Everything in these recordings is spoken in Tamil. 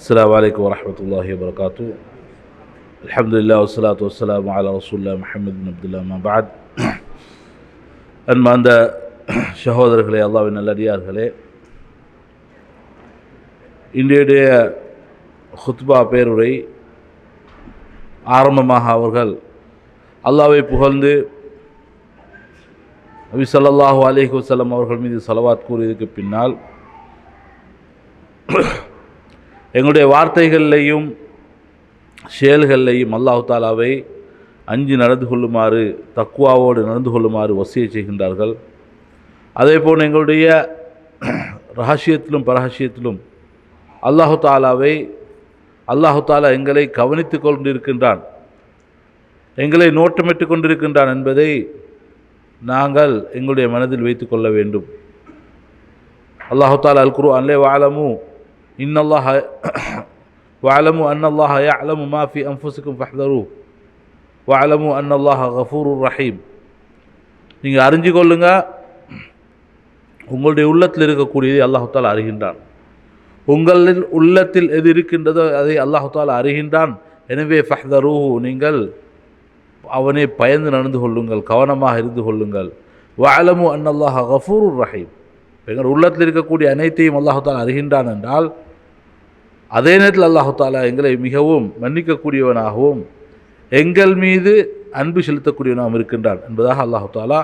السلام عليكم ورحمة الله وبركاته الحمد لله والصلاة والسلام على رسول الله محمد بن عبد الله ما بعد அன்பார்ந்த சகோதரர்களே அல்லாவின் நல்லடியார்களே இன்றைய ஹுத்பா பேருரை ஆரம்பமாக அவர்கள் அல்லாவை புகழ்ந்து நபி ஸல்லல்லாஹு அலைஹி வஸல்லம் அவர்கள் மீது சலவாத் கூறியதுக்கு பின்னால் எங்களுடைய வார்த்தைகளிலையும் செயல்கள்லையும் அல்லாஹு தாலாவை அஞ்சு நடந்து கொள்ளுமாறு தக்குவாவோடு நடந்து கொள்ளுமாறு வசிய செய்கின்றார்கள். அதே போல் எங்களுடைய ரகசியத்திலும் பரகசியத்திலும் அல்லாஹு தாலாவை அல்லாஹு தாலா எங்களை கவனித்து கொண்டிருக்கின்றான். எங்களை நோட்டமிட்டு கொண்டிருக்கின்றான் என்பதை நாங்கள் எங்களுடைய மனதில் வைத்து கொள்ள வேண்டும். அல்லாஹு தாலா அல் குரு அல்லே வாலமு இன்னல்லாஹ வாலமு அன்னல்லாஹ யஅலமு மாஃபி ஃபி அன்ஃபுசிக்கும் ஃபஹ்தரு வாலமு அன்னல்லாஹ கஃபூரு ரஹீம் நீங்கள் அறிஞ்சு கொள்ளுங்க. உங்களுடைய உள்ளத்தில் இருக்கக்கூடியதை அல்லாஹால் அறிகின்றான். உங்களில் உள்ளத்தில் எது இருக்கின்றதோ அதை அல்லாஹால் அறிகின்றான். எனவே ஃபஹ்தரூ நீங்கள் அவனை பயந்து நடந்து கொள்ளுங்கள் கவனமாக இருந்து கொள்ளுங்கள். வாலமு அன்னல்லாஹ கஃபூரு ரஹீம் எங்கள் உள்ளத்தில் இருக்கக்கூடிய அனைத்தையும் அல்லாஹால் அறிகின்றான் என்றால் அதே நேரத்தில் அல்லாஹு தாலா எங்களை மிகவும் மன்னிக்கக்கூடியவனாகவும் எங்கள் மீது அன்பு செலுத்தக்கூடியவனாகவும் இருக்கின்றான் என்பதாக அல்லாஹு தாலா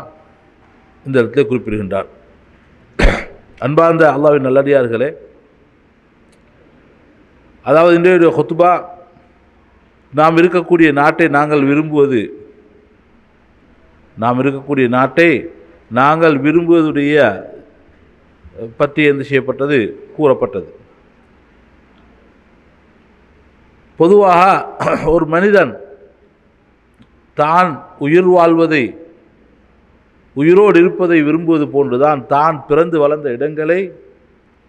இந்த இடத்துல குறிப்பிடுகின்றார். அன்பார்ந்த அல்லாவின் நல்லடியார்களே அதாவது இன்றைய ஹொத்துபா நாம் இருக்கக்கூடிய நாட்டை நாங்கள் விரும்புவது நாம் இருக்கக்கூடிய நாட்டை நாங்கள் விரும்புவதுடைய பற்றி எந்த செய்யப்பட்டது கூறப்பட்டது. பொதுவாக ஒரு மனிதன் தான் உயிர் வாழ்வதை உயிரோடு இருப்பதை விரும்புவது போன்றுதான் தான் பிறந்து வளர்ந்த இடங்களை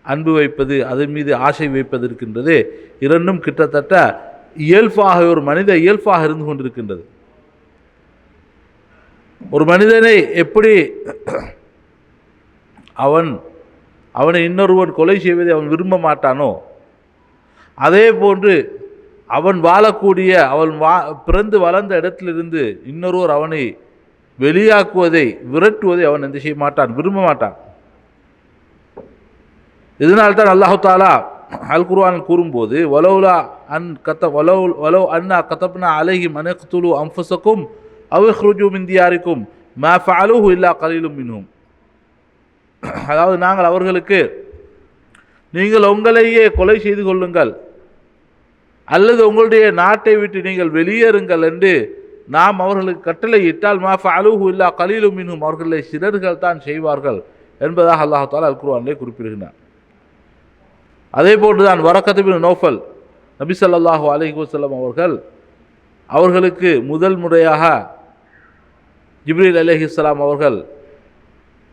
அன்பு வைப்பது அதன் மீது ஆசை வைப்பது இருக்கின்றது இரண்டும் கிட்டத்தட்ட இயல்பாக ஒரு மனித இயல்பாக இருந்து கொண்டிருக்கின்றது. ஒரு மனிதனை எப்படி அவன் அவனை இன்னொருவன் கொலை செய்வதை அவன் விரும்ப மாட்டானோ அதே போன்று அவன் வாழக்கூடிய அவன் வா பிறந்து வளர்ந்த இடத்திலிருந்து இன்னொருவர் அவனை வெளியாக்குவதை விரட்டுவதை அவன் எந்த செய்ய மாட்டான் விரும்ப மாட்டான். இதனால்தான் அல்லாஹு தாலா அல் குர்வான் கூறும்போது வலவுலா அன் கத்த வலவு வலவு அண்ணா கத்தப்னா அலகி மனக்துலு அம்ஃபுசக்கும் அவிஹ்ருஜு மின் தியாரிக்கும் மா ஃபஅலுஹு இல்லா கலீலும் மின்ஹும். அதாவது நாங்கள் அவர்களுக்கு நீங்கள் உங்களையே கொலை செய்து கொள்ளுங்கள் அல்லது உங்களுடைய நாட்டை விட்டு நீங்கள் வெளியேறுங்கள் என்று நாம் அவர்களுக்கு கட்டளை இட்டால் மா ஃபஅலுஹு இல்லா கலீலும் மின்ஹும். அவர்களை சிலர்கள் தான் செய்வார்கள் என்பதாக அல்லாஹால தாலா அல் குர்ஆனிலே குறிப்பிடுகிறார் அதே போன்றுதான் வரக்கத்துபின் நோஃபல் நபி ஸல்லல்லாஹு அலைஹி வஸல்லம் அவர்கள் அவர்களுக்கு முதல் முறையாக ஜிப்ரீல் அலைஹிஸ்ஸலாம் அவர்கள்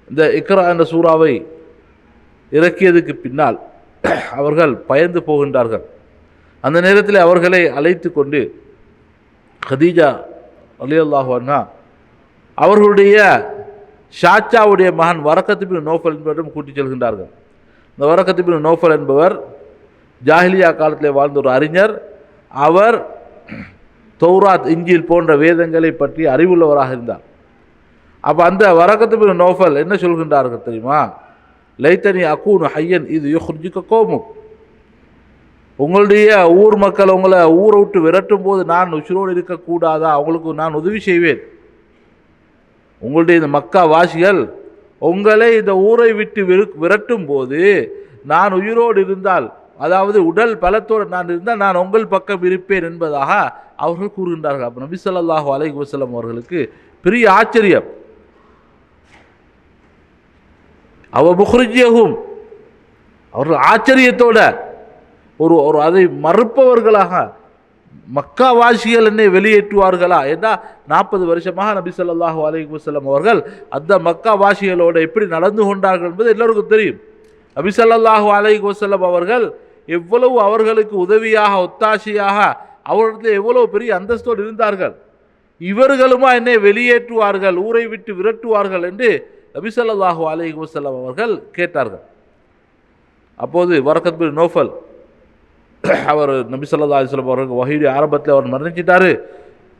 இந்த இக்ரா என்ற சூறாவை இறக்கியதுக்கு பின்னால் அவர்கள் பயந்து போகின்றார்கள். அந்த நேரத்தில் அவர்களை அழைத்து கொண்டு ஹதீஜா அலியல்லாஹு அவர்களுடைய ஷாச்சாவுடைய மகன் வரக்கத்துபின் நோஃபல் என்பவரும் கூட்டிச் செல்கின்றார்கள் இந்த வரக்கத்துபின் நோஃபல் என்பவர் ஜாஹிலியா காலத்தில் வாழ்ந்த ஒரு அறிஞர் அவர் தௌராத் இஞ்சில் போன்ற வேதங்களை பற்றி அறிவுள்ளவராக இருந்தார். அப்போ அந்த வரக்கத்துபின் நோஃபல் என்ன சொல்கின்றார்கள் தெரியுமா லைத்தனி அக்கூனு ஹையன் இது யுஹ்ருஜிக்க கோமு உங்களுடைய ஊர் மக்கள் உங்களை ஊரை விட்டு விரட்டும் போது நான் உச்சிரோடு இருக்கக்கூடாதா? அவங்களுக்கு நான் உதவி செய்வேன். உங்களுடைய இந்த மக்கா வாசிகள் உங்களை இந்த ஊரை விட்டு விரு விரட்டும் போது நான் உயிரோடு இருந்தால் அதாவது உடல் பலத்தோடு நான் இருந்தால் நான் உங்கள் பக்கம் இருப்பேன் என்பதாக அவர்கள் கூறுகின்றார்கள். அப்போ நபி சொல்லாஹு அலைஹி வசலம் அவர்களுக்கு பெரிய ஆச்சரியம். அவ முகர்ஜியகும் அவர்கள் ஆச்சரியத்தோட ஒரு ஒரு அதை மறுப்பவர்களாக மக்காவாசிகள் என்னை வெளியேற்றுவார்களா? ஏன்னா நாற்பது வருஷமாக நபி சொல்லாஹு அலைஹி வசலம் அவர்கள் அந்த மக்காவாசிகளோடு எப்படி நடந்து கொண்டார்கள் என்பது எல்லோருக்கும் தெரியும். நபி சொல்லாஹு அலைஹி வசலம் அவர்கள் எவ்வளவு அவர்களுக்கு உதவியாக ஒத்தாசையாக அவர்களிடத்தில் எவ்வளவு பெரிய அந்தஸ்தோடு இருந்தார்கள். இவர்களுமா என்னை வெளியேற்றுவார்கள் ஊரை விட்டு விரட்டுவார்கள் என்று நபி ஸல்லல்லாஹு அலைஹி வஸல்லம் அவர்கள் கேட்டார்கள். அப்போது வரக்கத் பின் நோஃபல் அவர் நபி சொல்லா அலிஸ்லம் வஸல்லம் அவர்கள் ஆரம்பத்தில் அவர் மரணிச்சிட்டாரு.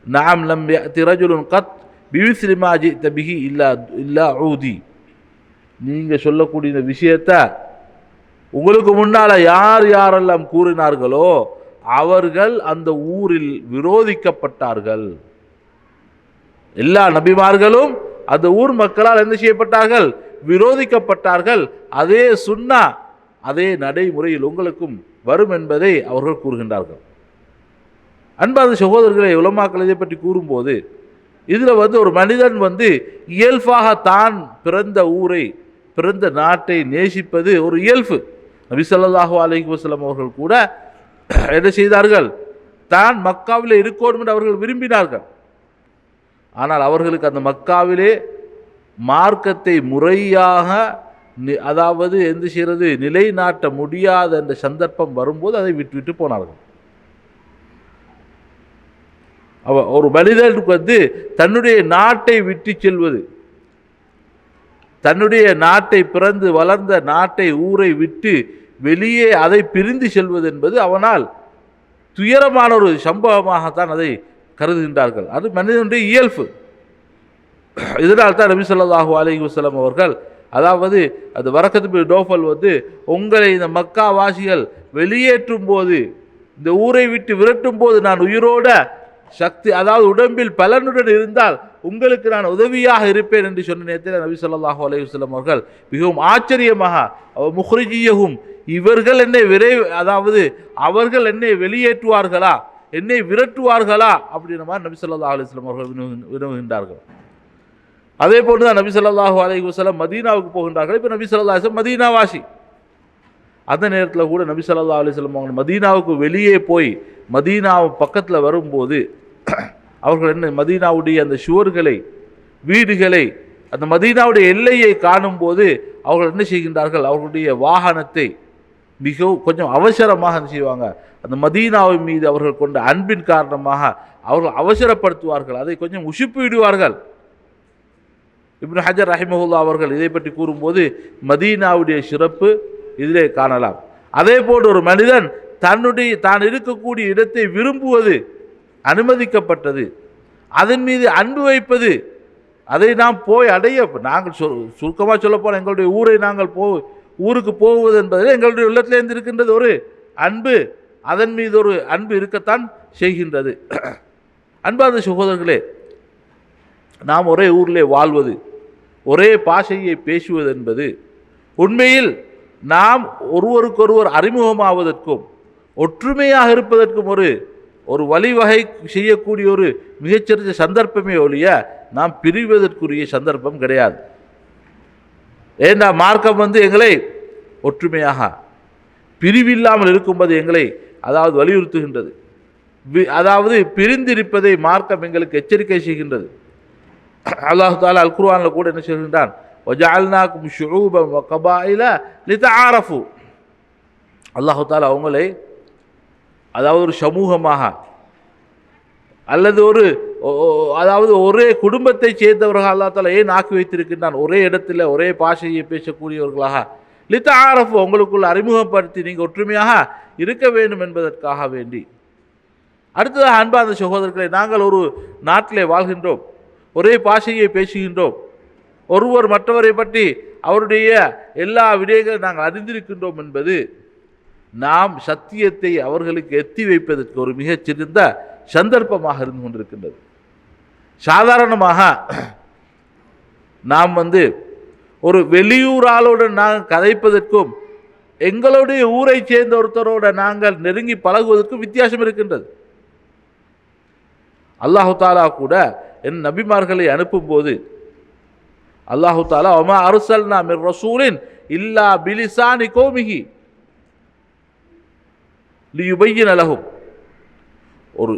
நாம் லம் யஅதி கத் பிவி மா தபிகி இல்லா இல்லா ஊதி நீங்கள் சொல்லக்கூடிய இந்த விஷயத்தை உங்களுக்கு முன்னால் யார் யாரெல்லாம் கூறினார்களோ அவர்கள் அந்த ஊரில் விரோதிக்கப்பட்டார்கள். எல்லா நபிமார்களும் அந்த ஊர் மக்களால் என்ன செய்யப்பட்டார்கள்? விரோதிக்கப்பட்டார்கள். அதே சுன்னா அதே நடைமுறையில் உங்களுக்கும் வரும் என்பதை அவர்கள் கூறுகின்றார்கள். அன்பாத சகோதரர்களை உலமாக்கள் இதை பற்றி கூறும்போது இதில் வந்து ஒரு மனிதன் வந்து இயல்பாக தான் பிறந்த ஊரை பிறந்த நாட்டை நேசிப்பது ஒரு இயல்பு. நபி ஸல்லல்லாஹு அலைஹி அவர்கள் கூட என்ன செய்தார்கள்? தான் மக்காவில் இருக்கணும் என்று அவர்கள் விரும்பினார்கள். ஆனால் அவர்களுக்கு அந்த மக்காவிலே மார்க்கத்தை முறையாக அதாவது எந்த செய்கிறது நிலைநாட்ட முடியாத என்ற சந்தர்ப்பம் வரும்போது அதை விட்டு விட்டு போனார்கள். அவ ஒரு மனிதனுக்கு வந்து தன்னுடைய நாட்டை விட்டு செல்வது தன்னுடைய நாட்டை பிறந்து வளர்ந்த நாட்டை ஊரை விட்டு வெளியே அதை பிரிந்து செல்வது என்பது அவனால் துயரமான ஒரு சம்பவமாகத்தான் அதை கருதுகின்றார்கள். அது மனிதனுடைய இயல்பு. இதனால் தான் நபி ஸல்லல்லாஹு அலைஹி வஸல்லம் அவர்கள் அதாவது அது வரக்கத்து டோஃபல் வந்து உங்களை இந்த மக்கா வாசிகள் வெளியேற்றும் போது இந்த ஊரை விட்டு விரட்டும் போது நான் உயிரோட சக்தி அதாவது உடம்பில் பலனுடன் இருந்தால் உங்களுக்கு நான் உதவியாக இருப்பேன் என்று சொன்ன நேரத்தில் நபி சொல்லாஹு அலையுஸ்லம் அவர்கள் மிகவும் ஆச்சரியமாக முஹ்ரிஜியகும் இவர்கள் என்னை விரை அதாவது அவர்கள் என்னை வெளியேற்றுவார்களா என்னை விரட்டுவார்களா அப்படின்ற மாதிரி நபி சொல்லா அலுவலம் அவர்கள் வினவுகின்றார்கள். அதே போன்று தான் நபி ஸல்லல்லாஹு அலைஹி வசலம் மதீனாவுக்கு போகின்றார்கள். இப்போ நபி ஸல்லல்லாஹு அலைஹி மதீனாவாசி. அந்த நேரத்தில் கூட நபி ஸல்லல்லாஹு அலைஹி அவங்க மதீனாவுக்கு வெளியே போய் மதீனாவு பக்கத்தில் வரும்போது அவர்கள் என்ன மதீனாவுடைய அந்த சுவர்களை வீடுகளை அந்த மதீனாவுடைய எல்லையை காணும்போது அவர்கள் என்ன செய்கின்றார்கள்? அவர்களுடைய வாகனத்தை மிகவும் கொஞ்சம் அவசரமாக என்ன செய்வாங்க? அந்த மதீனாவின் மீது அவர்கள் கொண்ட அன்பின் காரணமாக அவர்கள் அவசரப்படுத்துவார்கள். அதை கொஞ்சம் உசுப்பி விடுவார்கள் இப்னு ஹஜர் ரஹிமஹுல்லா அவர்கள் இதை பற்றி கூறும்போது மதீனாவுடைய சிறப்பு இதிலே காணலாம். அதே போன்று ஒரு மனிதன் தன்னுடைய தான் இருக்கக்கூடிய இடத்தை விரும்புவது அனுமதிக்கப்பட்டது. அதன் மீது அன்பு வைப்பது அதை நாம் போய் அடைய நாங்கள் சொல் சுருக்கமாக சொல்ல போனால் எங்களுடைய ஊரை நாங்கள் போ ஊருக்கு போவது என்பது எங்களுடைய உள்ளத்திலேருந்து இருக்கின்றது ஒரு அன்பு. அதன் மீது ஒரு அன்பு இருக்கத்தான் செய்கின்றது. அன்பாத சகோதரர்களே நாம் ஒரே ஊரிலே வாழ்வது ஒரே பாஷையை பேசுவது என்பது உண்மையில் நாம் ஒருவருக்கொருவர் அறிமுகமாவதற்கும் ஒற்றுமையாக இருப்பதற்கும் ஒரு ஒரு வழிவகை செய்யக்கூடிய ஒரு மிகச்சிறந்த சந்தர்ப்பமே ஒழிய நாம் பிரிவதற்குரிய சந்தர்ப்பம் கிடையாது. ஏன்னா மார்க்கம் வந்து எங்களை ஒற்றுமையாக பிரிவில்லாமல் இருக்கும்போது எங்களை அதாவது வலியுறுத்துகின்றது. வி- அதாவது பிரிந்திருப்பதை மார்க்கம் எங்களுக்கு எச்சரிக்கை செய்கின்றது. அல்லாஹு தாலா அல் குர்வானில் கூட என்ன சொல்கின்றான்? ஒஜால்னாக்கும் ஷுரூபம் கபாயில லித ஆரஃபு அல்லாஹு தாலா அவங்களை அதாவது ஒரு சமூகமாக அல்லது ஒரு அதாவது ஒரே குடும்பத்தை சேர்ந்தவர்கள் அல்லா தாலா ஏன் ஆக்கி வைத்திருக்கின்றான்? ஒரே இடத்துல ஒரே பாஷையை பேசக்கூடியவர்களாக. லித்த ஆரஃபு உங்களுக்குள் அறிமுகப்படுத்தி நீங்கள் ஒற்றுமையாக இருக்க வேண்டும் என்பதற்காக வேண்டி. அடுத்ததாக அன்பார்ந்த சகோதரர்களை நாங்கள் ஒரு நாட்டிலே வாழ்கின்றோம். ஒரே பாஷையை பேசுகின்றோம். ஒருவர் மற்றவரை பற்றி அவருடைய எல்லா விடயங்களும் நாங்கள் அறிந்திருக்கின்றோம் என்பது நாம் சத்தியத்தை அவர்களுக்கு எத்தி வைப்பதற்கு ஒரு மிகச்சிறந்த சந்தர்ப்பமாக இருந்து கொண்டிருக்கின்றது. சாதாரணமாக நாம் வந்து ஒரு வெளியூர் ஆளுடன் நாங்கள் கதைப்பதற்கும் எங்களுடைய ஊரை சேர்ந்த ஒருத்தரோட நாங்கள் நெருங்கி பழகுவதற்கும் வித்தியாசம் இருக்கின்றது. அல்லாஹு தாலா கூட என் நபிமார்களை அனுப்பும்போது அல்லாஹு தாலா ஒமா அருசல்னா மிர் ரசூலின் இல்லா பிலிசானி கோமிகி லியுபையின் அலகும் ஒரு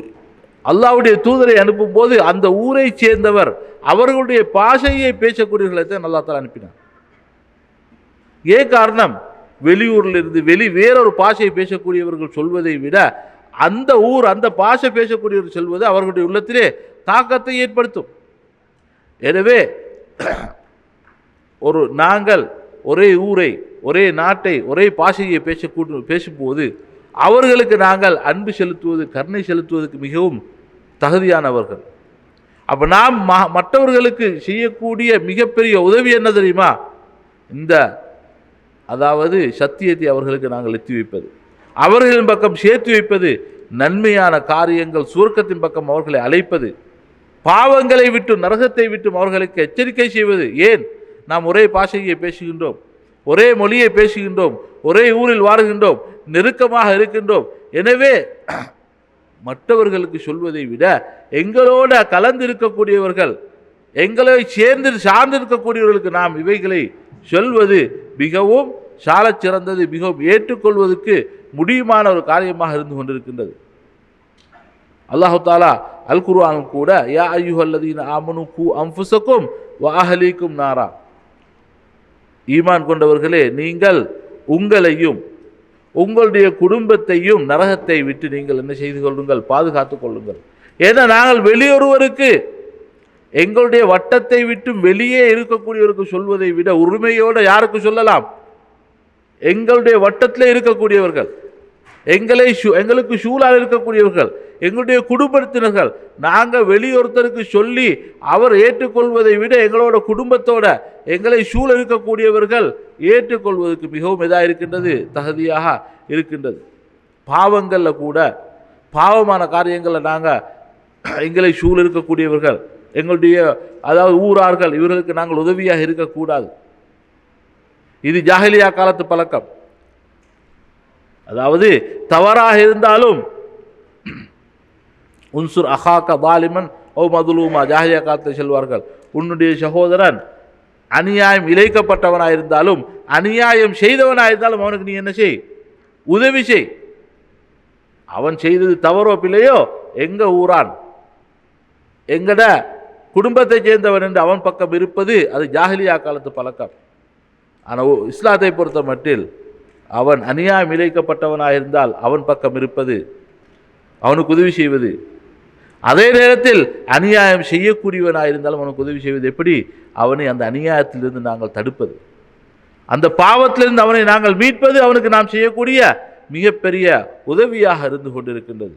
அல்லாவுடைய தூதரை அனுப்பும்போது அந்த ஊரை சேர்ந்தவர் அவர்களுடைய பாஷையை பேசக்கூடியவர்களை தான் அல்லா தாலா அனுப்பினார் ஏன் காரணம்? வெளியூரிலிருந்து வெளி வேறொரு பாஷையை பேசக்கூடியவர்கள் சொல்வதை விட அந்த ஊர் அந்த பாஷை பேசக்கூடியவர் சொல்வது அவர்களுடைய உள்ளத்திலே தாக்கத்தை ஏற்படுத்தும். எனவே ஒரு நாங்கள் ஒரே ஊரை ஒரே நாட்டை ஒரே பாஷையை பேசக்கூட பேசும்போது அவர்களுக்கு நாங்கள் அன்பு செலுத்துவது கருணை செலுத்துவதற்கு மிகவும் தகுதியானவர்கள். அப்போ நாம் ம- மற்றவர்களுக்கு செய்யக்கூடிய மிகப்பெரிய உதவி என்ன தெரியுமா? இந்த அதாவது சத்தியத்தை அவர்களுக்கு நாங்கள் எத்தி வைப்பது. அவர்களின் பக்கம் சேர்த்து வைப்பது நன்மையான காரியங்கள் சுருக்கத்தின் பக்கம் அவர்களை அழைப்பது. பாவங்களை விட்டு நரகத்தை விட்டு அவர்களுக்கு எச்சரிக்கை செய்வது ஏன்? நாம் ஒரே பாஷையை பேசுகின்றோம் ஒரே மொழியை பேசுகின்றோம் ஒரே ஊரில் வாழுகின்றோம் நெருக்கமாக இருக்கின்றோம். எனவே மற்றவர்களுக்கு சொல்வதை விட எங்களோட கலந்து இருக்கக்கூடியவர்கள் எங்களை சேர்ந்து சார்ந்து இருக்கக்கூடியவர்களுக்கு நாம் இவைகளை சொல்வது மிகவும் சாலச் சிறந்தது மிகவும் ஏற்றுக்கொள்வதற்கு முடியுமான ஒரு காரியமாக இருந்து கொண்டிருக்கின்றது. அல்லாஹு தாலா அல் குருவான் கூட யா ஐயுஹல்லதீன் ஆமனு கு அம்புசக்கும் வாஹலீக்கும் நாரா ஈமான் கொண்டவர்களே நீங்கள் உங்களையும் உங்களுடைய குடும்பத்தையும் நரகத்தை விட்டு நீங்கள் என்ன செய்து கொள்ளுங்கள்? பாதுகாத்து கொள்ளுங்கள். ஏன்னா நாங்கள் வெளியொருவருக்கு எங்களுடைய வட்டத்தை விட்டு வெளியே இருக்கக்கூடியவருக்கு சொல்வதை விட உரிமையோடு யாருக்கு சொல்லலாம்? எங்களுடைய வட்டத்தில் இருக்கக்கூடியவர்கள். எங்களை ஷூ எங்களுக்கு சூழால் இருக்கக்கூடியவர்கள் எங்களுடைய குடும்பத்தினர்கள் நாங்கள் வெளியொருத்தருக்கு சொல்லி அவர் ஏற்றுக்கொள்வதை விட எங்களோட குடும்பத்தோட எங்களை சூழ இருக்கக்கூடியவர்கள் ஏற்றுக்கொள்வதற்கு மிகவும் இதாக இருக்கின்றது தகுதியாக இருக்கின்றது. பாவங்களில் கூட பாவமான காரியங்களில் நாங்கள் எங்களை சூழ இருக்கக்கூடியவர்கள் எங்களுடைய அதாவது ஊரார்கள் இவர்களுக்கு நாங்கள் உதவியாக இருக்கக்கூடாது. இது ஜாஹிலியா காலத்து பழக்கம். அதாவது தவறாக இருந்தாலும் உன்சுர் அஹாக்க பாலிமன் ஓ மதுலூமா ஜாஹிலியா காலத்தில் செல்வார்கள் உன்னுடைய சகோதரன் அநியாயம் இழைக்கப்பட்டவனாயிருந்தாலும் அநியாயம் செய்தவனாயிருந்தாலும் அவனுக்கு நீ என்ன செய்? உதவி செய். அவன் செய்தது தவறோ பிள்ளையோ எங்க ஊரான்? எங்கட குடும்பத்தைச் சேர்ந்தவன் என்று அவன் பக்கம் இருப்பது அது ஜாகிலியா காலத்து பழக்கம். ஆனால் இஸ்லாத்தை பொறுத்த மட்டில் அவன் அநியாயம் இழைக்கப்பட்டவனாக இருந்தால் அவன் பக்கம் இருப்பது அவனுக்கு உதவி செய்வது. அதே நேரத்தில் அநியாயம் செய்யக்கூடியவனாக இருந்தாலும் அவனுக்கு உதவி செய்வது எப்படி? அவனை அந்த அநியாயத்திலிருந்து நாங்கள் தடுப்பது. அந்த பாவத்திலிருந்து அவனை நாங்கள் மீட்பது அவனுக்கு நாம் செய்யக்கூடிய மிகப்பெரிய உதவியாக இருந்து கொண்டிருக்கின்றது.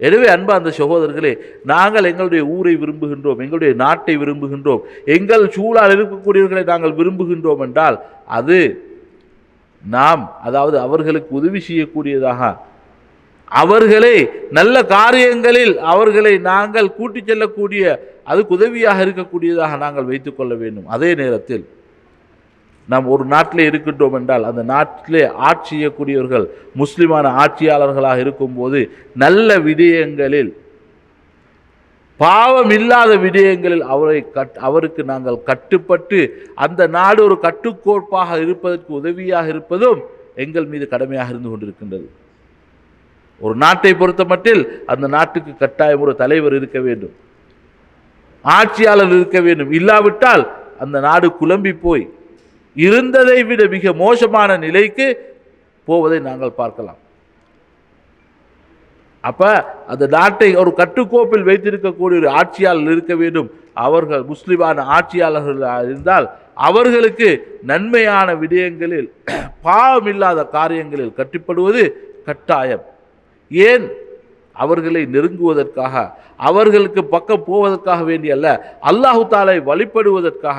எனவே அன்பா அந்த சகோதரர்களே நாங்கள் எங்களுடைய ஊரை விரும்புகின்றோம் எங்களுடைய நாட்டை விரும்புகின்றோம். எங்கள் சூழால் இருக்கக்கூடியவர்களை நாங்கள் விரும்புகின்றோம் என்றால் அது நாம் அதாவது அவர்களுக்கு உதவி செய்யக்கூடியதாக அவர்களை நல்ல காரியங்களில் அவர்களை நாங்கள் கூட்டிச் செல்லக்கூடிய அதுக்கு உதவியாக இருக்கக்கூடியதாக நாங்கள் வைத்துக்கொள்ள வேண்டும். அதே நேரத்தில் நாம் ஒரு நாட்டிலே இருக்கின்றோம் என்றால் அந்த நாட்டிலே ஆட்சி செய்யக்கூடியவர்கள் முஸ்லிமான ஆட்சியாளர்களாக இருக்கும்போது நல்ல விடயங்களில் பாவம் இல்லாத விடயங்களில் அவரை கட் அவருக்கு நாங்கள் கட்டுப்பட்டு அந்த நாடு ஒரு கட்டுக்கோப்பாக இருப்பதற்கு உதவியாக இருப்பதும் எங்கள் மீது கடமையாக இருந்து கொண்டிருக்கின்றது. ஒரு நாட்டை பொறுத்த மட்டில் அந்த நாட்டுக்கு கட்டாயம் ஒரு தலைவர் இருக்க வேண்டும். ஆட்சியாளர் இருக்க வேண்டும். இல்லாவிட்டால் அந்த நாடு குழம்பி போய் இருந்ததை விட மிக மோசமான நிலைக்கு போவதை நாங்கள் பார்க்கலாம். அப்போ அந்த நாட்டை ஒரு கட்டுக்கோப்பில் வைத்திருக்கக்கூடிய ஒரு ஆட்சியாளர் இருக்க வேண்டும். அவர்கள் முஸ்லிமான ஆட்சியாளர்களாக இருந்தால் அவர்களுக்கு நன்மையான விடயங்களில் பாவம் இல்லாத காரியங்களில் கட்டுப்படுவது கட்டாயம். ஏன்? அவர்களை நெருங்குவதற்காக அவர்களுக்கு பக்கம் போவதற்காக வேண்டியல்ல அல்லாஹு தாலை வழிபடுவதற்காக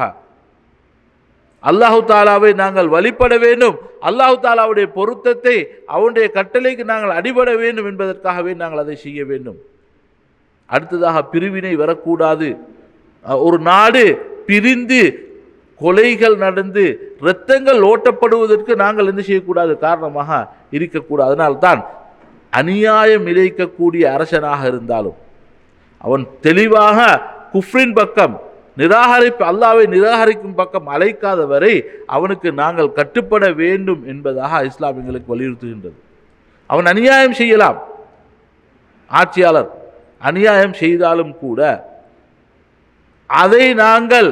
அல்லாஹு தாலாவை நாங்கள் வழிபட வேண்டும். அல்லாஹு தாலாவுடைய பொருத்தத்தை அவனுடைய கட்டளைக்கு நாங்கள் அடிபட வேண்டும் என்பதற்காகவே நாங்கள் அதை செய்ய வேண்டும். அடுத்ததாக பிரிவினை வரக்கூடாது. ஒரு நாடு பிரிந்து கொலைகள் நடந்து இரத்தங்கள் ஓட்டப்படுவதற்கு நாங்கள் என்ன செய்யக்கூடாது? காரணமாக இருக்கக்கூடாது. அதனால்தான் அநியாயம் இழைக்கக்கூடிய அரசனாக இருந்தாலும் அவன் தெளிவாக குஃப்ரின் பக்கம் நிராகரிப்பு அல்லாவை நிராகரிக்கும் பக்கம் அழைக்காத வரை அவனுக்கு நாங்கள் கட்டுப்பட வேண்டும் என்பதாக இஸ்லாம் எங்களுக்கு வலியுறுத்துகின்றது. அவன் அநியாயம் செய்யலாம். ஆட்சியாளர் அநியாயம் செய்தாலும் கூட அதை நாங்கள்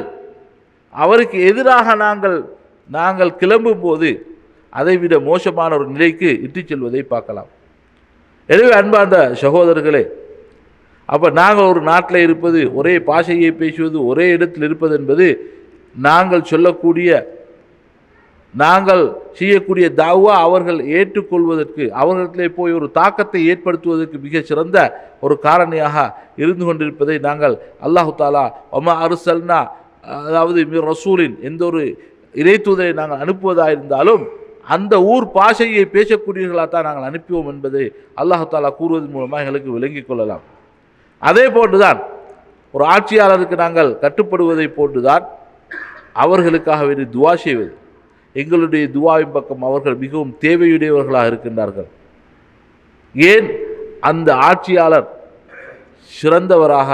அவருக்கு எதிராக நாங்கள் நாங்கள் கிளம்பும் போது அதைவிட மோசமான ஒரு நிலைக்கு இட்டுச் செல்வதை பார்க்கலாம். எனவே அன்பார்ந்த சகோதரர்களே அப்போ நாங்கள் ஒரு நாட்டில் இருப்பது ஒரே பாஷையை பேசுவது ஒரே இடத்தில் இருப்பது என்பது நாங்கள் சொல்லக்கூடிய நாங்கள் செய்யக்கூடிய தாவா அவர்கள் ஏற்றுக்கொள்வதற்கு அவர்களிடத்திலே போய் ஒரு தாக்கத்தை ஏற்படுத்துவதற்கு மிகச் சிறந்த ஒரு காரணியாக இருந்து கொண்டிருப்பதை நாங்கள் அல்லாஹு தாலா ஒமா அருசல்னா அதாவது ரசூலின் எந்த ஒரு இறைத்தூதரை நாங்கள் அனுப்புவதாக இருந்தாலும் அந்த ஊர் பாஷையை பேசக்கூடியவர்களாக தான் நாங்கள் அனுப்புவோம் என்பதை அல்லாஹு தாலா கூறுவதன் மூலமாக எங்களுக்கு விளங்கிக் கொள்ளலாம். அதே போன்றுதான் ஒரு ஆட்சியாளருக்கு நாங்கள் கட்டுப்படுவதை போன்றுதான் அவர்களுக்காக வேண்டி துவா செய்வது. எங்களுடைய துவாவின் பக்கம் அவர்கள் மிகவும் தேவையுடையவர்களாக இருக்கின்றார்கள். ஏன்? அந்த ஆட்சியாளர் சிறந்தவராக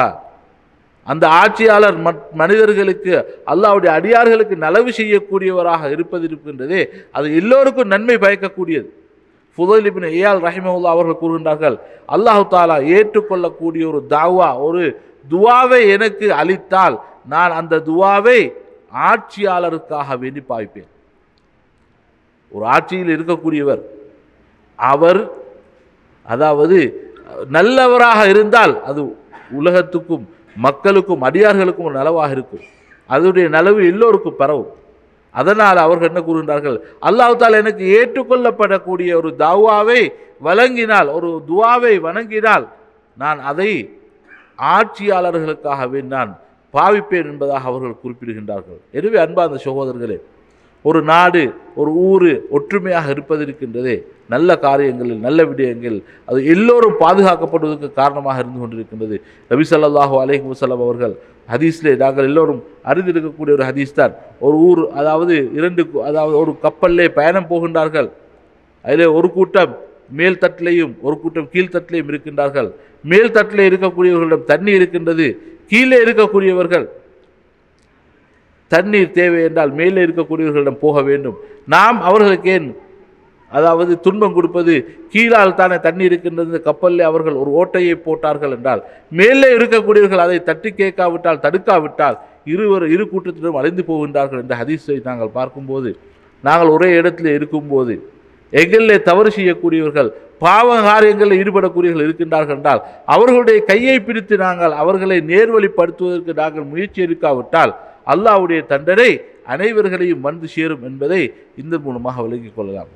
அந்த ஆட்சியாளர் மனிதர்களுக்கு அல்லாவுடைய அடியார்களுக்கு நலவு செய்யக்கூடியவராக இருப்பது இருக்கின்றதே அது எல்லோருக்கும் நன்மை பயக்கக்கூடியது. ஃபுதலிபின் ஏயால் ரஹிமவுல்லா அவர்கள் கூறுகின்றார்கள் அல்லாஹு தாலா ஏற்றுக்கொள்ளக்கூடிய ஒரு தாவா ஒரு துவாவை எனக்கு அளித்தால் நான் அந்த துவாவை ஆட்சியாளருக்காக வேண்டி பாய்ப்பேன் ஒரு ஆட்சியில் இருக்கக்கூடியவர் அவர் அதாவது நல்லவராக இருந்தால் அது உலகத்துக்கும் மக்களுக்கும் அடியார்களுக்கும் ஒரு நலவாக இருக்கும். அதனுடைய நலவு எல்லோருக்கும் பரவும். அதனால் அவர்கள் என்ன கூறுகின்றார்கள்? அல்லாஹ் எனக்கு ஏற்றுக்கொள்ளப்படக்கூடிய ஒரு தாவாவை வழங்கினால் ஒரு துவாவை வணங்கினால் நான் அதை ஆட்சியாளர்களுக்காகவே நான் பாவிப்பேன் என்பதாக அவர்கள் குறிப்பிடுகின்றார்கள். எனவே அன்பார்ந்த சகோதரர்களே ஒரு நாடு ஒரு ஊர் ஒற்றுமையாக இருப்பது இருக்கின்றது நல்ல காரியங்களில் நல்ல விடயங்கள் அது எல்லோரும் பாதுகாக்கப்படுவதற்கு காரணமாக இருந்து கொண்டிருக்கின்றது. நபி ஸல்லல்லாஹு அலேஹி வசலம் அவர்கள் ஹதீஸ்லே நாங்கள் எல்லோரும் அறிந்திருக்கக்கூடிய ஒரு ஹதீஸ் தான் ஒரு ஊர் அதாவது இரண்டு அதாவது ஒரு கப்பல்லே பயணம் போகின்றார்கள். அதிலே ஒரு கூட்டம் மேல் தட்டிலையும் ஒரு கூட்டம் கீழ்த்தட்டிலையும் இருக்கின்றார்கள். மேல் தட்டிலே இருக்கக்கூடியவர்களிடம் தண்ணி இருக்கின்றது கீழே இருக்கக்கூடியவர்கள் தண்ணீர் தேவை என்றால் மேலே இருக்கக்கூடியவர்களிடம் போக வேண்டும். நாம் அவர்களுக்கு ஏன் அதாவது துன்பம் கொடுப்பது? கீழால் தானே தண்ணி இருக்கின்றது. கப்பலில் அவர்கள் ஒரு ஓட்டையை போட்டார்கள் என்றால் மேலே இருக்கக்கூடியவர்கள் அதை தட்டி கேட்காவிட்டால் தடுக்காவிட்டால் இருவர் இரு கூட்டத்திலும் அழிந்து போகின்றார்கள் என்ற ஹதீஸை நாங்கள் பார்க்கும்போது நாங்கள் ஒரே இடத்துல இருக்கும்போது எங்களிலே தவறு செய்யக்கூடியவர்கள் பாவ காரியங்களில் ஈடுபடக்கூடியவர்கள் இருக்கின்றார்கள் என்றால் அவர்களுடைய கையை பிடித்து நாங்கள் அவர்களை நேர்வழிப்படுத்துவதற்கு நாங்கள் முயற்சி எடுக்காவிட்டால் அல்லாஹ்வுடைய தண்டனை அனைவர்களையும் வந்து சேரும் என்பதை இந்த மூலமாக விளங்கிக் கொள்ளலாம்.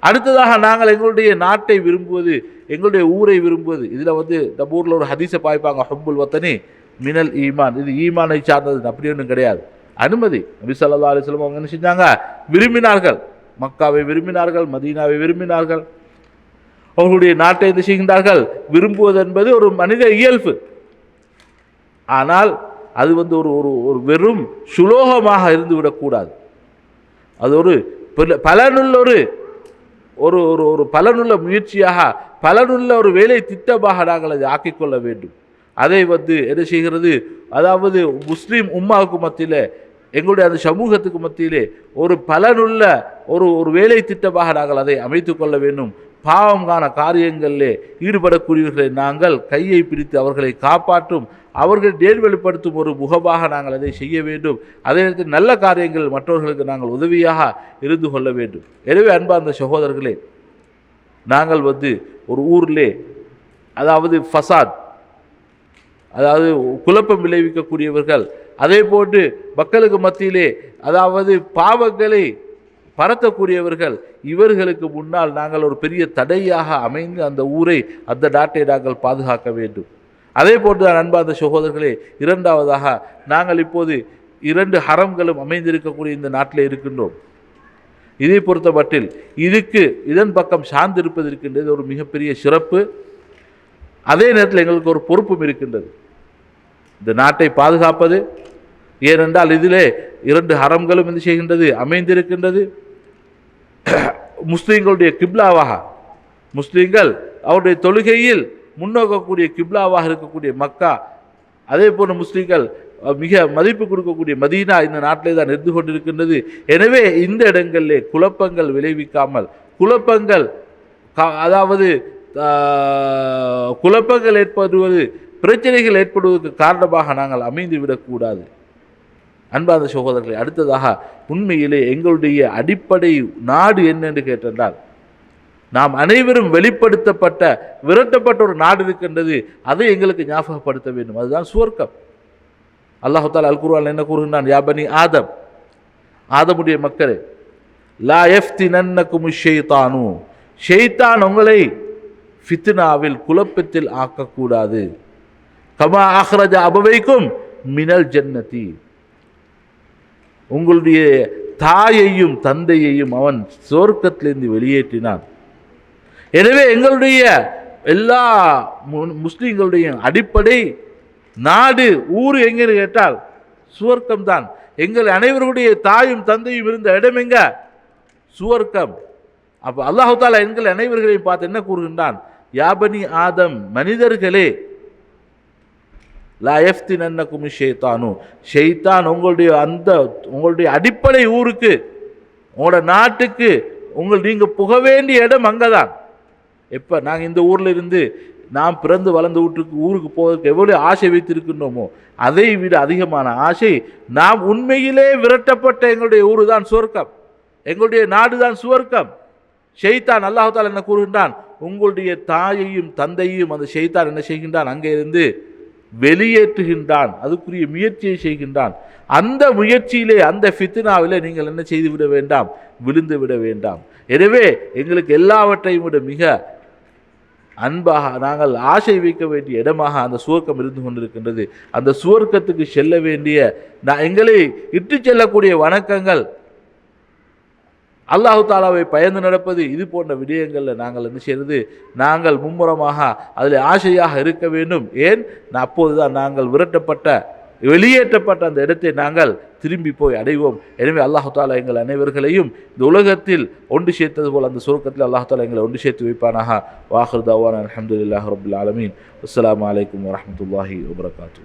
அடுத்ததாக நாங்கள் எங்களுடைய நாட்டை விரும்புவது எங்களுடைய ஊரை விரும்புவது. இதில் வந்து நம்ம ஊரில் ஒரு ஹதீஸை பாய்ப்பாங்க ஹம்புல் வத்தனி மினல் ஈமான். இது ஈமானை சார்ந்தது அப்படி ஒன்றும் கிடையாது. அனுமதி. நபி ஸல்லல்லாஹு அலைஹி அவங்க என்ன செஞ்சாங்க? விரும்பினார்கள். மக்காவை விரும்பினார்கள் மதீனாவை விரும்பினார்கள். அவர்களுடைய நாட்டை என்ன செய்கின்றார்கள்? விரும்புவது என்பது ஒரு மனித இயல்பு. ஆனால் அது வந்து ஒரு ஒரு ஒரு வெறும் சுலோகமாக இருந்து விடக்கூடாது அது ஒரு பலனுள்ள ஒரு ஒரு ஒரு ஒரு பலனுள்ள முயற்சியாக பலனுள்ள ஒரு வேலை திட்டமாக நாங்கள் அதை ஆக்கிக்கொள்ள வேண்டும். அதை வந்து என்ன செய்கிறது? அதாவது முஸ்லீம் உம்மாவுக்கு மத்தியில் எங்களுடைய அந்த சமூகத்துக்கு மத்தியிலே ஒரு பலனுள்ள ஒரு ஒரு வேலை திட்டமாக நாங்கள் அதை அமைத்து கொள்ள வேண்டும். பாவங்கான காரியங்களிலே ஈடுபடக்கூடியவர்களை நாங்கள் கையை பிடித்து அவர்களை காப்பாற்றும் அவர்கள் நேர்வெளிப்படுத்தும் ஒரு முகமாக நாங்கள் அதை செய்ய வேண்டும். அதே நேரத்தில் நல்ல காரியங்கள் மற்றவர்களுக்கு நாங்கள் உதவியாக இருந்து கொள்ள வேண்டும். எனவே அன்பார்ந்த சகோதரர்களே நாங்கள் வந்து ஒரு ஊரிலே அதாவது ஃபசாத் அதாவது குழப்பம் விளைவிக்கக்கூடியவர்கள் அதே போன்று மக்களுக்கு மத்தியிலே அதாவது பாவங்களை பரத்தக்கூடியவர்கள் இவர்களுக்கு முன்னால் நாங்கள் ஒரு பெரிய தடையாக அமைந்து அந்த ஊரை அந்த நாட்டை நாங்கள் பாதுகாக்க வேண்டும். அதே போன்று தான் அன்பார்ந்த சகோதரர்களே இரண்டாவதாக நாங்கள் இப்போது இரண்டு ஹரம்களும் அமைந்திருக்கக்கூடிய இந்த நாட்டில் இருக்கின்றோம். இதை பொறுத்தமட்டில் இதுக்கு இதன் பக்கம் சார்ந்திருப்பது இருக்கின்றது ஒரு மிகப்பெரிய சிறப்பு. அதே நேரத்தில் எங்களுக்கு ஒரு பொறுப்பும் இருக்கின்றது. இந்த நாட்டை பாதுகாப்பது ஏனென்றால் இதிலே இரண்டு ஹரம்களும் என்ன செய்கின்றது அமைந்திருக்கின்றது. முஸ்லீம்களுடைய கிப்லாவாக முஸ்லீம்கள் அவருடைய தொழுகையில் முன்னோக்கக்கூடிய கிப்லாவாக இருக்கக்கூடிய மக்கா அதே போன்ற முஸ்லீம்கள் மிக மதிப்பு கொடுக்கக்கூடிய மதீனா இந்த நாட்டிலே தான் இருந்து கொண்டிருக்கின்றது. எனவே இந்த இடங்களிலே குழப்பங்கள் விளைவிக்காமல் குழப்பங்கள் கா- அதாவது குழப்பங்கள் ஏற்படுவது பிரச்சனைகள் ஏற்படுவதற்கு காரணமாக நாங்கள் அமைந்து விடக்கூடாது. அன்பார்ந்த சகோதரர்களை அடுத்ததாக உண்மையிலே எங்களுடைய அடிப்படை நாடு என்னென்று கேட்டென்றால் நாம் அனைவரும் வெளிப்படுத்தப்பட்ட விரட்டப்பட்ட ஒரு நாடு இருக்கின்றது. அதை எங்களுக்கு ஞாபகப்படுத்த வேண்டும். அதுதான் சுவர்க்கம். அல்லாஹு தாலா அல் குருவான் என்ன கூறுகின்றான்? யாபனி ஆதம். ஆதமுடைய மக்களே லா எஃப்தினன்னக்கும் ஷெய்தானு ஷெய்தான் உங்களை ஃபித்னாவில் குழப்பத்தில் ஆக்கக்கூடாது. கமா ஆஹ்ரஜா அபவைக்கும் மினல் ஜன்னதி. உங்களுடைய தாயையும் தந்தையையும் அவன் சுவர்க்கத்திலிருந்து வெளியேற்றினான். எனவே எங்களுடைய எல்லா மு- அடிப்படை நாடு ஊர் எங்கன்னு கேட்டால் சுவர்க்கம் தான் எங்கள் அனைவருடைய தாயும் தந்தையும் இருந்த இடம் எங்க? சுவர்க்கம். அப்போ அல்லாஹு தாலா எங்கள் அனைவர்களையும் பார்த்து என்ன கூறுகின்றான்? யாபனி ஆதம் மனிதர்களே லா எஃப்தினன்னக்கும் ஷெய்தானு ஷெய்தான் உங்களுடைய அந்த உங்களுடைய அடிப்படை ஊருக்கு உங்களோட நாட்டுக்கு உங்கள் நீங்கள் புக வேண்டிய இடம் அங்கே தான் எப்போ நாங்கள் இந்த ஊரில் இருந்து நாம் பிறந்து வளர்ந்த வீட்டுக்கு ஊருக்கு போவதற்கு எவ்வளோ ஆசை வைத்திருக்கின்றோமோ அதை விட அதிகமான ஆசை நாம் உண்மையிலே விரட்டப்பட்ட எங்களுடைய ஊர் தான் சுவர்க்கம். எங்களுடைய நாடு தான் சுவர்க்கம் ஷெய்தான் அல்லாஹால் என்ன கூறுகின்றான்? உங்களுடைய தாயையும் தந்தையும் அந்த ஷெய்தான் என்ன செய்கின்றான்? அங்கே இருந்து வெளியேற்றுகின்றான். அதுக்குரிய முயற்சியை செய்கின்றான். அந்த முயற்சியிலே அந்த ஃபித்னாவிலே நீங்கள் என்ன செய்து விட வேண்டாம்? விழுந்து விட வேண்டாம். எனவே எங்களுக்கு எல்லாவற்றையும் விட மிக அன்பாக நாங்கள் ஆசை வைக்க வேண்டிய இடமாக அந்த சுவர்க்கம் இருந்து கொண்டிருக்கின்றது. அந்த சுவர்க்கத்துக்கு செல்ல வேண்டிய நான் எங்களை இட்டு செல்லக்கூடிய வணக்கங்கள். அல்லாஹு தாலாவை பயந்து நடப்பது இது போன்ற விடயங்களில் நாங்கள் என்ன செய்யறது? நாங்கள் மும்முரமாக அதில் ஆசையாக இருக்க வேண்டும். ஏன்? நான் அப்போதுதான் நாங்கள் விரட்டப்பட்ட வெளியேற்றப்பட்ட அந்த இடத்தை நாங்கள் திரும்பி போய் அடைவோம். எனவே அல்லாஹாலா எங்கள் அனைவர்களையும் இந்த உலகத்தில் ஒன்று சேர்த்தது போல் அந்த சுருக்கத்தில் அல்லாஹாலா எங்களை ஒன்று சேர்த்து வைப்பானாக. வாஹர் தவான் அலமதுல்லாஹ் ரபுல் ஆலமீன். அஸ்லாம் அலைக்கும் வரமத்துல்லாஹி வபரகாத்து.